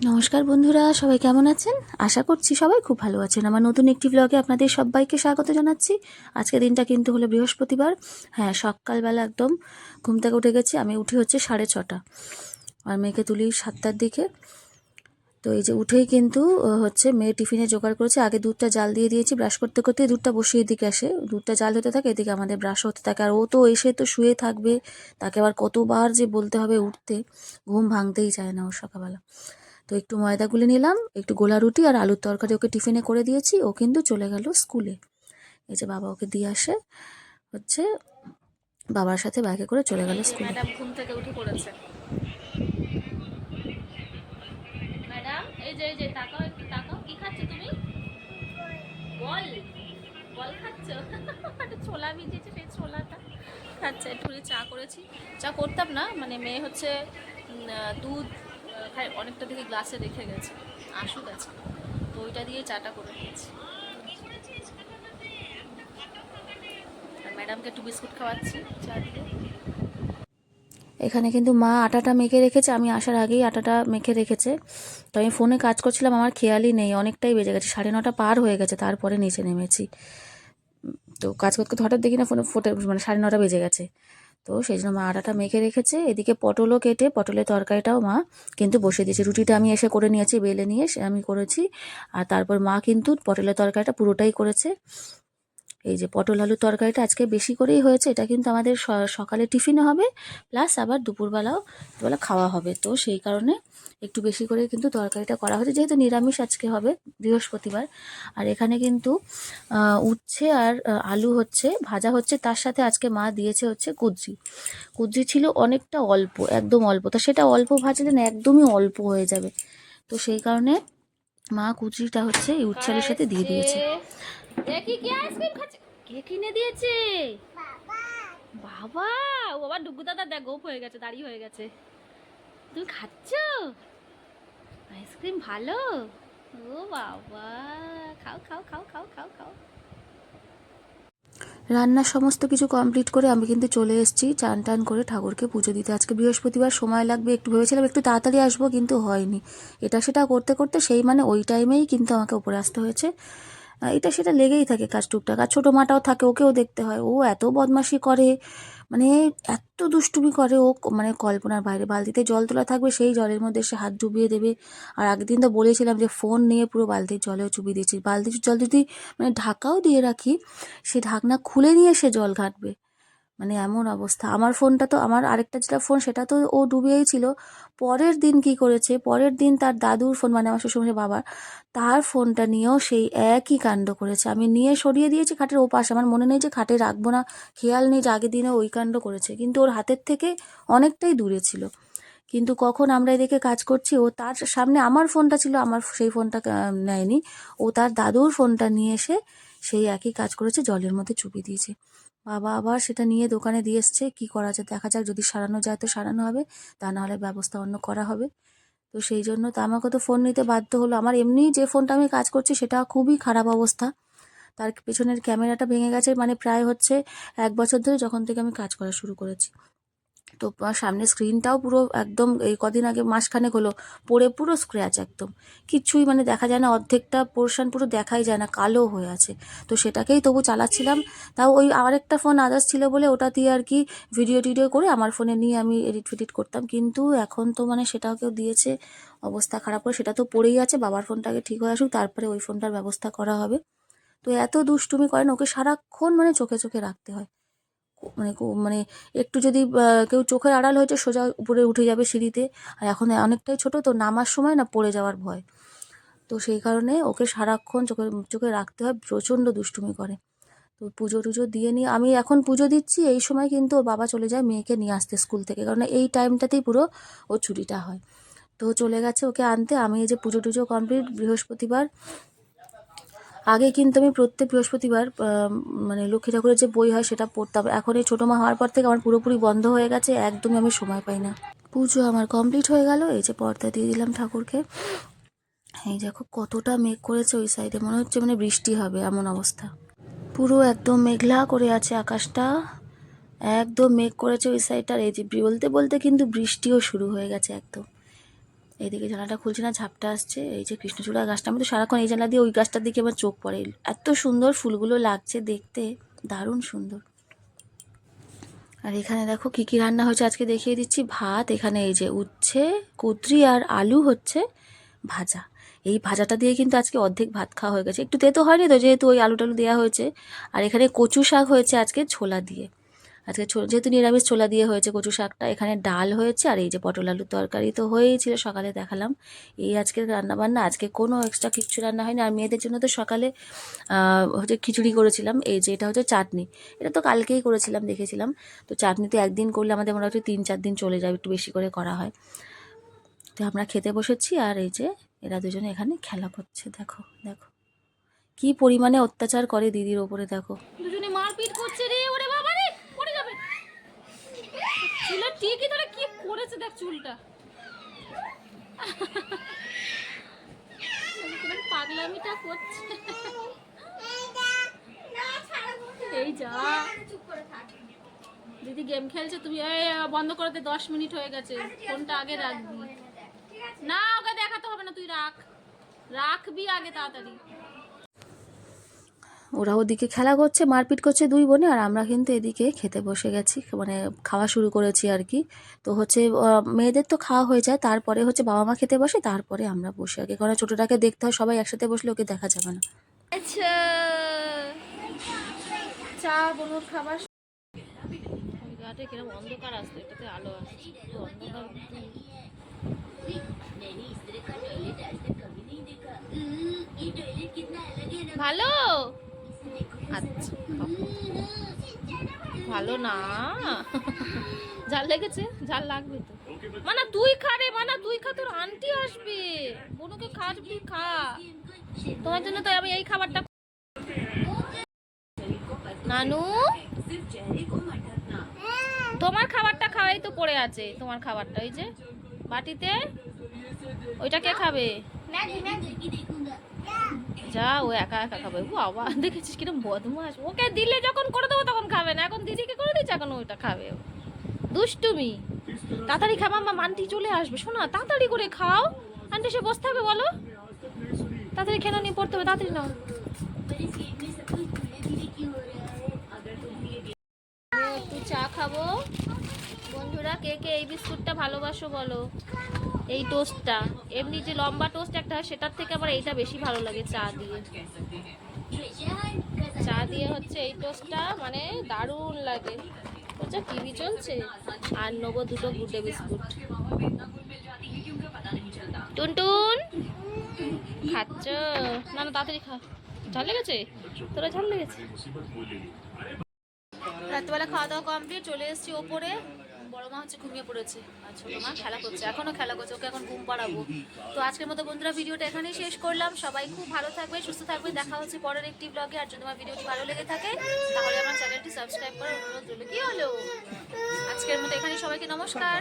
নমস্কার বন্ধুরা, সবাই কেমন আছেন? আশা করছি সবাই খুব ভালো আছেন। আমার নতুন একটি ব্লগে আপনাদের সবাইকে স্বাগত জানাচ্ছি। আজকে দিনটা কিন্তু হলো বৃহস্পতিবার। হ্যাঁ সকালবেলা একদম ঘুম থেকে উঠে গেছি। আমি উঠি হচ্ছে সাড়ে ছটা। আর মেয়েকে তুলি সাতটার দিকে। তো এই যে উঠেই কিন্তু হচ্ছে মেয়ে টিফিনে জোগাড় করেছে। আগে দুধটা জাল দিয়ে দিয়েছি। ব্রাশ করতে করতে দুধটা বসিয়ে এদিকে আসে। দুধটা জাল হতে থাকে, এদিকে আমাদের ব্রাশ হতে থাকে। আর ও তো এসে তো শুয়ে থাকবে। তাকে আবার কতবার যে বলতে হবে উঠতে। ঘুম ভাঙতেই চায় না ওর সকালবেলা। তো একটু ময়দা গুলে নিলাম, একটু গোলা রুটি আর আলুর তরকারি ওকে টিফিনে করে দিয়েছি। ও কিন্তু চলে গেল স্কুলে। এই যে বাবা ওকে দিয়ে আসে, হচ্ছে বাবার সাথে ব্যাগে করে চলে গেল স্কুলে। ম্যাডাম ঘুম থেকে উঠে এই যে এই যে, তাকাও একটু, তাকাও। কি তুমি? বল বল ছোলা সেই ছোলাটা। খাচ্ছে একটু চা করেছি। চা করতাম না মানে মেয়ে হচ্ছে দুধ আহ, খায় অনেকটা দিকে গ্লাসে রেখে গেছে। আসুক আছে তো ওইটা দিয়ে চাটা করে দিয়েছি ম্যাডামকে একটু বিস্কুট খাওয়াচ্ছি চা দিয়ে। এখানে কিন্তু মা আটাটা মেখে রেখেছে। আমি আসার আগেই আটাটা মেখে রেখেছে। তো আমি ফোনে কাজ করছিলাম আমার খেয়ালই নেই। অনেকটাই বেজে গেছে। সাড়ে নটা পার হয়ে গেছে তারপরে নিচে নেমেছি। তো কাজ করতে হঠাৎ দেখি না ফোনে ফোটে মানে সাড়ে নটা বেজে গেছে। তো সেই জন্য মা আটাটা মেখে রেখেছে। এদিকে পটলও কেটে, পটলের তরকারিটাও মা কিন্তু বসে দিয়েছে। রুটিটা আমি এসে করে নিয়েছি, বেলে নিয়ে আমি করেছি। আর তারপর মা কিন্তু পটলের তরকারিটা পুরোটাই করেছে। এই যে পটল আলুর তরকারিটা আজকে বেশি করেই হয়েছে, এটা কিন্তু আমাদের সকালে টিফিনও হবে, প্লাস আবার দুপুরবেলাও দুপুরবেলা খাওয়া হবে। তো সেই কারণে একটু বেশি করে কিন্তু তরকারিটা করা হয়েছে, যেহেতু নিরামিষ আজকে হবে, বৃহস্পতিবার। আর এখানে কিন্তু উচ্ছে আর আলু হচ্ছে, ভাজা হচ্ছে, তার সাথে আজকে মা দিয়েছে হচ্ছে কুদ্রি। কুদ্রি ছিল অনেকটা অল্প, একদম অল্প। তা সেটা অল্প ভাজলে না একদমই অল্প হয়ে যাবে। তো সেই কারণে মা কুদ্রিটা হচ্ছে এই উচ্ছে আলুর সাথে দিয়ে দিয়েছে। দেখি কি আইসক্রিম খাচ্ছে। কে কিনে দিয়েছে? বাবা। ও বাবা, ডুগু দাদা, দেখ, গোপ হয়ে গেছে, দাড়ি হয়ে গেছে। তুমি খাচ্ছ? আইসক্রিম ভালো? ও বাবা, খাও খাও খাও খাও খাও খাও। রান্নার সমস্ত কিছু কমপ্লিট করে আমি কিন্তু চলে এসেছি, চান টান করে ঠাকুরকে পুজো দিতে। আজকে বৃহস্পতিবার, সময় লাগবে, একটু ভেবেছিলাম একটু তাড়াতাড়ি আসব, কিন্তু হয়নি। এটা সেটা করতে করতে সেই মানে ওই টাইমেই কিন্তু আমাকে উপরে আসতে হয়েছে। এটা সেটা লেগেই থাকে কাজ টুকটাক। আর ছোটো মাটাও থাকে, ওকেও দেখতে হয়। ও এত বদমাশি করে মানে এত দুষ্টুমি করে, ও মানে কল্পনার বাইরে। বালতিতে জল তোলা থাকবে, সেই জলের মধ্যে সে হাত ডুবিয়ে দেবে। আর আগের দিন তো বলেছিলাম যে ফোন নিয়ে পুরো বালতির জলেও চুবিয়ে দিয়েছি। বালতির জল যদি মানে ঢাকাও দিয়ে রাখি, সে ঢাকনা খুলে নিয়ে সে জল ঘাঁটবে। মানে এমন অবস্থা। আমার ফোনটা তো, আমার আরেকটা যেটা ফোন, সেটা তো ও ডুবিয়েই ছিল। পরের দিন কি করেছে, পরের দিন তার দাদুর ফোন মানে আমার শ্বশুরমশাই বাবার, তার ফোনটা নিয়েও সেই একই কাণ্ড করেছে। আমি নিয়ে সরিয়ে দিয়েছি খাটের ও পাশে আমার মনে নেই যে খাটে রাখব না, খেয়াল নেই যে আগের দিনে ওই কাণ্ড করেছে। কিন্তু ওর হাতের থেকে অনেকটাই দূরে ছিল। কিন্তু কখন আমরা এদিকে কাজ করছি, ও তার সামনে আমার ফোনটা ছিল, আমার সেই ফোনটা নেয়নি। ও তার দাদুর ফোনটা নিয়ে এসে সেই একই কাজ করেছে, জলের মধ্যে চুপি দিয়েছে। বাবা আবার সেটা নিয়ে দোকানে দিয়ে এসছে। কি করা যায়? দেখা যাক, যদি সারানো যায় তো সারানো হবে, তা নাহলে ব্যবস্থা অন্য করা হবে। তো সেই জন্য তো আমাকে তো ফোন নিতে বাধ্য হলো। আমার এমনি যে ফোনটা আমি কাজ করছি সেটা খুবই খারাপ অবস্থা। তার পেছনের ক্যামেরাটা ভেঙে গেছে। মানে প্রায় হচ্ছে এক বছর ধরে যখন থেকে আমি কাজ করা শুরু করেছি। তো সামনে স্ক্রিনটাও পুরো একদম এই কদিন আগে মাসখানেক হলো, পড়ে পুরো স্ক্র্যাচ একদম। কিচ্ছুই মানে দেখা যায় না, অর্ধেকটা পোর্শন পুরো দেখাই যায় না, কালো হয়ে আছে। তো সেটাকেই তবু চালাচ্ছিলাম। তাও ওই আরেকটা ফোন আদার্স ছিল বলে ওটা দিয়ে আর কি ভিডিও টিডিও করে আমার ফোনে নিয়ে আমি এডিট ফিডিট করতাম। কিন্তু এখন তো মানে সেটাও কেউ দিয়েছে, অবস্থা খারাপ করে সেটা তো পড়েই আছে, বাবার ফোনটাকে ঠিক হয়ে আসুক, তারপরে ওই ফোনটার ব্যবস্থা করা হবে। তো এত দুষ্টুমি করেন, ওকে সারাক্ষণ মানে চোখে চোখে রাখতে হয়। মানে মানে একটু যদি কেউ চোখের আড়াল হয়েছে সোজা উপরে উঠে যাবে সিঁড়িতে। আর এখন অনেকটাই ছোট তো নামার সময় না পড়ে যাওয়ার ভয়। তো সেই কারণে ওকে সারাক্ষণ চোখে চোখে রাখতে হয়, প্রচণ্ড দুষ্টুমি করে। তো পুজো টুজো দিয়ে নিয়ে, আমি এখন পুজো দিচ্ছি, এই সময় কিন্তু ওর বাবা চলে যায় মেয়েকে নিয়ে আসতে স্কুল থেকে। কারণ এই টাইমটাতেই পুরো ওর ছুটিটা হয়। তো ও চলে গেছে ওকে আনতে। আমি এই যে পুজো টুজো কমপ্লিট, বৃহস্পতিবার আগে কিন্তু আমি প্রত্যেক বৃহস্পতিবার মানে লক্ষ্মী ঠাকুরের যে বই হয় সেটা পড়তাম। এখন এই ছোটো মা হওয়ার পর থেকে আমার পুরোপুরি বন্ধ হয়ে গেছে, একদমই আমি সময় পাই না। পুজো আমার কমপ্লিট হয়ে গেল, এই যে পর্দা দিয়ে দিলাম ঠাকুরকে। এই দেখো কতটা মেঘ করেছে ওই সাইডে, মনে হচ্ছে মানে বৃষ্টি হবে এমন অবস্থা। পুরো একদম মেঘলা করে আছে আকাশটা, একদম মেঘ করেছে ওই সাইডটা। আর এই যে বলতে বলতে কিন্তু বৃষ্টিও শুরু হয়ে গেছে একদম। এইদিকে জানালাটা খুলছে না, ঝাপটা আসছে। এই যে কৃষ্ণচূড়া গাছটা, আমি তো সারাক্ষণ এই জানলা দিয়ে ওই গাছটার দিকে আমার চোখ পড়ে। এত সুন্দর ফুলগুলো লাগছে দেখতে, দারুণ সুন্দর। আর এখানে দেখো কি কি রান্না হয়েছে, আজকে দেখিয়ে দিচ্ছি। ভাত, এখানে এই যে উচ্ছে, কুদ্রি আর আলু হচ্ছে ভাজা। এই ভাজাটা দিয়ে কিন্তু আজকে অর্ধেক ভাত খাওয়া হয়ে গেছে। একটু তেতো হয়নি তো, যেহেতু ওই আলু টালু দেওয়া হয়েছে। আর এখানে কচু শাক হয়েছে আজকে ছোলা দিয়ে। আজকে যেহেতু নিরামিষ ছোলা দিয়ে হয়েছে কচু শাকটা, এখানে ডাল হয়েছে আর এই যে পটল আলুর তরকারি তো হয়েই ছিল সকালে দেখালাম। এই আজকের রান্না বান্না আজকে কোনো এক্সট্রা কিচ্ছু রান্না হয়নি। আর মেয়েদের জন্য তো সকালে হচ্ছে খিচুড়ি করেছিলাম, এই যে এটা হচ্ছে চাটনি। এটা তো কালকেই করেছিলাম, দেখেছিলাম। তো চাটনি তো একদিন করলে আমাদের মোটামুটি তিন চার দিন চলে যাবে একটু বেশি করে করা হয়। তো আমরা খেতে বসেছি আর এই যে এরা দুজনে এখানে খেলা করছে, দেখো দেখো। কি পরিমাণে অত্যাচার করে দিদির ওপরে, দেখো দুজনে মারপিট করছে রে ওরে বাবা রে পড়ে যাবে চুলের ঠিকই ধরে করেছে দেখ চুলটা। পাগলামিটা করছে। এই যা। দিদি গেম খেলছে, তুমি বন্ধ করে দে, দশ মিনিট হয়ে গেছে। ফোনটা আগে রাখবি। না, ওকে দেখাতে হবে না, তুই রাখ। রাখবি আগে তাড়াতাড়ি। ওরা ওদিকে খেলা করছে মারপিট করছে দুই বোনে আর আমরা কিন্তু এদিকে খেতে বসে গেছি মানে খাওয়া শুরু করেছি আর কি। তো হচ্ছে মেয়েদের তো খাওয়া হয়ে যায় তারপরে হচ্ছে বাবা মা খেতে বসে তারপরে আমরা বসে আগে। কারণ ছোটোটাকে দেখতে হয় সবাই একসাথে বসলে ওকে দেখা যাবে না। আচ্ছা। চা বনুর খাবার ঘাটে কিরম অন্ধকার আসতো এটাতে আলো আসছে অন্ধকার ভালো? আচ্ছা ভালো না। ঝাল লেগেছে? ঝাল লাগবে তো। মানা, তুই খা রে, মানা, তুই খা, তোর আন্টি আসবে। বনুকে খাবি খা। তোমার জন্য তো আমি এই খাবারটা নানু? তোমার খাবারটা খাওয়াই তো পড়ে আছে। তোমার খাবারটা, ওই যে বাটিতে, ওইটা কে খাবে? যা ও একা একা খাবে। বাবা দেখেছিস কিরম বদমাস ওকে দিলে যখন করে দেবো তখন খাবে না। এখন দিদিকে করে দিচ্ছে এখন ওইটা খাবে। দুষ্টুমি। তাড়াতাড়ি খাবা মা মান্টি চলে আসবে। শোনা তাড়াতাড়ি করে খাও। আন্টি সে বসতে হবে বলো। তাড়াতাড়ি খেলা নিয়ে পড়তে হবে তাড়াতাড়ি নাও। চা খাব। বন্ধুরা কে কে এই বিস্কুটটা ভালোবাসো বলো। এই টোস্টটা এমনি যে লম্বা টোস্ট একটা হয় সেটার থেকে আবার এইটা বেশি ভালো লাগে চা দিয়ে। চা দিয়ে হচ্ছে এই টোস্টটা মানে দারুণ লাগে। হচ্ছে টিভি চলছে? আর নেব দুটো গুডে বিস্কুট। টুনটুন, খাচ্ছ? না না, তাড়াতাড়ি খা। ঝাল লেগেছে? তোরা ঝাল লেগেছে? রাত্রিবেলা খাওয়া দাওয়া কমপ্লিট, চলে এসেছি ওপরে। বড় মা হচ্ছে ঘুমিয়ে পড়েছে আর ছোট মা খেলা করছে, এখনও খেলা করছে, ওকে এখন ঘুম পাড়াবো। তো আজকের মতো বন্ধুরা ভিডিওটা এখানেই শেষ করলাম। সবাই খুব ভালো থাকবে, সুস্থ থাকবে। দেখা হচ্ছে পরের একটি ব্লগে আর যদি আমার ভিডিওটি ভালো লেগে থাকে, তাহলে আমার চ্যানেলটি সাবস্ক্রাইব করার অনুরোধ রইল। কি হলো? আজকের মতো এখানেই সবাইকে নমস্কার।